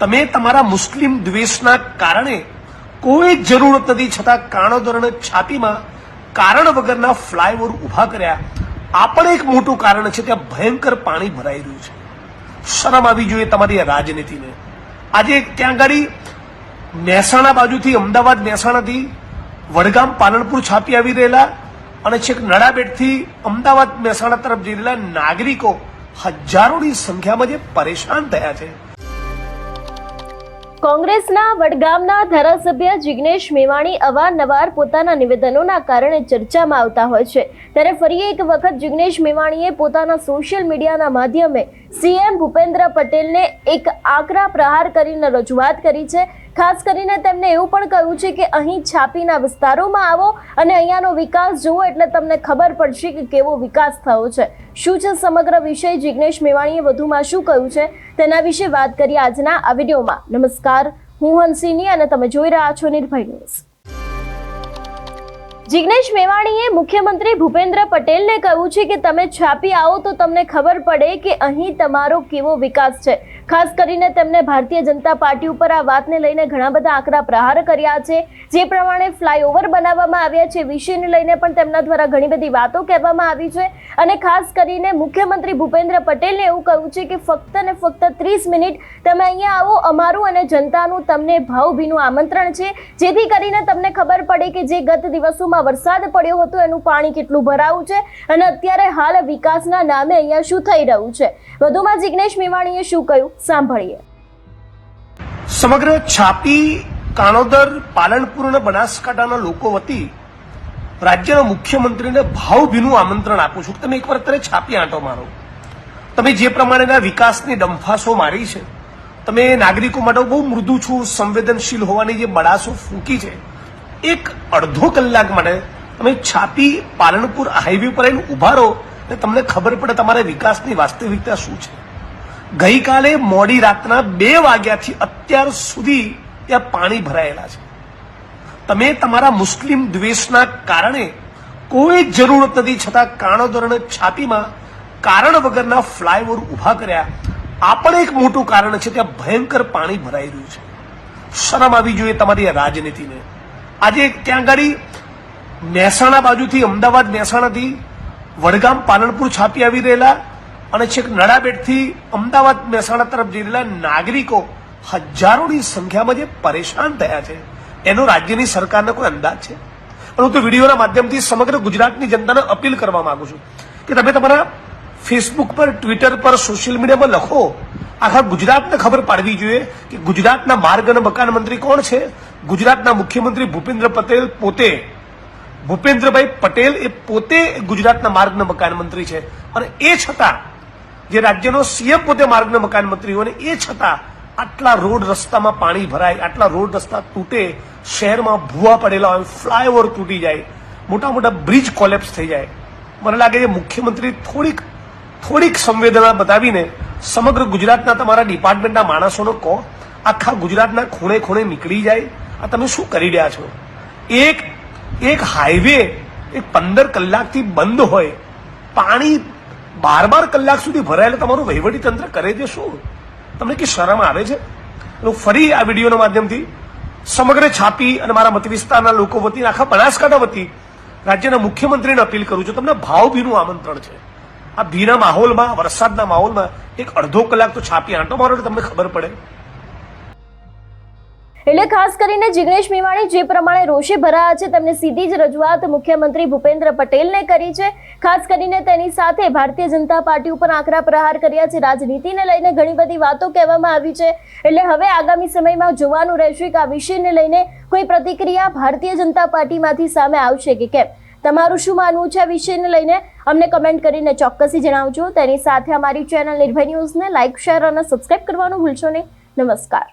તમે તમારા મુસ્લિમ દ્વેષના કારણે કોઈ જ જરૂરત નથી છતાં કાણોદરણ છાતીમાં કારણ વગરના ફ્લાયઓવર ઊભા કર્યા. આ પણ એક મોટું કારણ છે, ત્યાં ભયંકર પાણી ભરાઈ રહ્યું છે. શરમ આવી જોઈએ તમારી રાજનીતિને. આજે ત્યાં ગાડી મહેસાણા બાજુથી અમદાવાદ મહેસાણાથી વડગામ પાલનપુર છાપી આવી રહેલા અને છેક નડાબેટથી અમદાવાદ મહેસાણા તરફ જઈ રહેલા નાગરિકો હજારોની સંખ્યામાં જે પરેશાન થયા છે. કોંગ્રેસના વડગામના ધારાસભ્ય જિગ્નેશ મેવાણી અવારનવાર પોતાના નિવેદનોના કારણે ચર્ચામાં આવતા હોય છે. ત્યારે ફરી એક વખત જિગ્નેશ મેવાણીએ પોતાના સોશિયલ મીડિયાના માધ્યમે સીએમ ભૂપેન્દ્ર પટેલને એક આકરા પ્રહાર કરીને રજૂઆત કરી છે. ખાસ કરીને તેમણે એવું પણ કહ્યું છે કે અહીં છાપીના વિસ્તારોમાં આવો અને અહીંયાનો વિકાસ જુઓ એટલે તમને ખબર પડશે કે કેવો વિકાસ થયો છે. શું છે સમગ્ર વિષય? જિગ્નેશ મેવાણીએ વધુમાં શું કહ્યું છે? તેના વિશે વાત કરીએ આજના આ વિડીયોમાં. નમસ્કાર, હું હંસિની અને તમે જોઈ રહ્યા છો નિર્ભય ન્યૂઝ. જિગ્નેશ મેવાણીએ મુખ્યમંત્રી ભૂપેન્દ્ર પટેલને કહ્યું છે કે તમે છાપી આવો તો તમને ખબર પડે કે અહીં તમારો કેવો વિકાસ છે. ખાસ કરીને તેમણે ભારતીય જનતા પાર્ટી ઉપર આ વાતને લઈને ઘણા બધા આકરા પ્રહાર કર્યા છે. જે પ્રમાણે ફ્લાયઓવર બનાવવામાં આવ્યા છે વિષયને લઈને પણ તેમના દ્વારા ઘણી બધી વાતો કહેવામાં આવી છે. અને ખાસ કરીને મુખ્યમંત્રી ભૂપેન્દ્ર પટેલને એવું કહ્યું છે કે ફક્ત ને ફક્ત ત્રીસ મિનિટ તમે અહીંયા આવો, અમારું અને જનતાનું તમને ભાવભીનું આમંત્રણ છે. જેથી કરીને તમને ખબર પડે કે જે ગત દિવસોમાં વરસાદ પડ્યો હતો, એનું પાણી કેટલું ભરાયું છે અને અત્યારે હાલ વિકાસના નામે અહીંયા શું થઈ રહ્યું છે? વધુમાં જિગ્નેશ મેવાણીએ શું કહ્યું? સાંભળીએ. સમગ્ર છાપી, કાણોદર, પાલનપુર અને બનાસકાંઠાના લોકો વતી રાજ્યના મુખ્યમંત્રીને ભાવભીનું આમંત્રણ આપું છું. તમે એકવાર અત્યારે છાપી આંટો મારો. તમે જે પ્રમાણેના વિકાસની ડંફાસો મારી છે, તમે નાગરિકો માટે બહુ મૃદુ છું, સંવેદનશીલ હોવાની જે બડાસો ફૂંકી છે એક અડધો કલાક માટે તમે છાપી પાલનપુર હાઈવે પર આવીને ઊભા રહો ને તમને ખબર પડે તમારા વિકાસની વાસ્તવિકતા શું છે. ગઈકાલે મોડી રાતના બે વાગ્યાથી અત્યાર સુધી ત્યાં પાણી ભરાયેલા છે. તમે તમારા મુસ્લિમ દ્વેષના કારણે કોઈ જરૂર નથી છતાં કાણોદર છાપીમાં કારણ વગરના ફ્લાયઓવર ઊભા કર્યા. આ પણ એક મોટું કારણ છે, ત્યાં ભયંકર પાણી ભરાઈ રહ્યું છે. શરમ આવી જોઈએ તમારી રાજનીતિને. આજે ત્યાં ગાડી મહેસાણા બાજુથી અમદાવાદ મહેસાણાથી વડગામ પાલનપુર છાપી આવી રહેલા અને છેક નડાબેટથી અમદાવાદ મહેસાણા તરફ જઈ રહેલા નાગરિકો હજારોની સંખ્યામાં જે પરેશાન થયા છે, એનો રાજ્યની સરકારને કોઈ અંદાજ છે? પણ હું તો વિડીયોના માધ્યમથી સમગ્ર ગુજરાતની જનતાને અપીલ કરવા માંગુ છું કે તમે તમારા ફેસબુક પર, ટ્વિટર પર, સોશિયલ મીડિયામાં લખો, આખા ગુજરાતને ખબર પાડવી જોઈએ કે ગુજરાતના માર્ગ અને મકાન મંત્રી કોણ છે ગુજરાતના મુખ્યમંત્રી ભૂપેન્દ્ર પટેલ પોતે, ભૂપેન્દ્રભાઈ પટેલ એ પોતે ગુજરાતના માર્ગ મકાન મંત્રી છે. અને એ છતાં, જે રાજ્યનો સીએમ પોતે માર્ગ અને મકાન મંત્રી હોય એ છતાં આટલા રોડ રસ્તામાં પાણી ભરાય, આટલા રોડ રસ્તા તૂટે, શહેરમાં ભૂવા પડેલા હોય, ફ્લાયઓવર તૂટી જાય, મોટા મોટા બ્રિજ કોલેપ્સ થઈ જાય. મને લાગે છે મુખ્યમંત્રી થોડીક થોડીક સંવેદના બતાવીને સમગ્ર ગુજરાતના તમારા ડિપાર્ટમેન્ટના માણસોનો કહો, આખા ગુજરાતના ખૂણે ખૂણે નીકળી જાય આ તમે શું કરી રહ્યા છો? એક એક હાઈવે એક પંદર કલાકથી બંધ હોય, પાણી બાર બાર કલાક સુધી ભરાયેલું તમારું વહીવટી તંત્ર કરે છે શું? તમને કે શરમ આવે છે? ફરી આ વિડીયોના માધ્યમથી સમગ્ર છાપી અને મારા મત વિસ્તારના લોકો વતી આખા બનાસકાંઠા વતી રાજ્યના મુખ્યમંત્રીને અપીલ કરું છું, તમને ભાવભીનું આમંત્રણ છે. આ ભીના માહોલમાં, વરસાદના માહોલમાં એક અડધો કલાક તો છાપી આંટો મારો તમને ખબર પડે. એટલે ખાસ કરીને જિગ્નેશ મેવાણી જે પ્રમાણે રોષે ભરાયા છે, તેમને સીધી જ રજૂઆત મુખ્યમંત્રી ભૂપેન્દ્ર પટેલને કરી છે. ખાસ કરીને તેની સાથે ભારતીય જનતા પાર્ટી ઉપર આકરા પ્રહાર કર્યા છે. રાજનીતિને લઈને ઘણી બધી વાતો કહેવામાં આવી છે. એટલે હવે આગામી સમયમાં જોવાનું રહેશે કે આ વિષયને લઈને કોઈ પ્રતિક્રિયા ભારતીય જનતા પાર્ટીમાંથી સામે આવશે કે કેમ? તમારું શું માનવું છે આ વિષયને લઈને? અમને કમેન્ટ કરીને ચોક્કસી જણાવજો. તેની સાથે અમારી ચેનલ નિર્ભય ન્યૂઝને લાઇક શેર અને સબસ્ક્રાઇબ કરવાનું ભૂલશો નહીં. નમસ્કાર.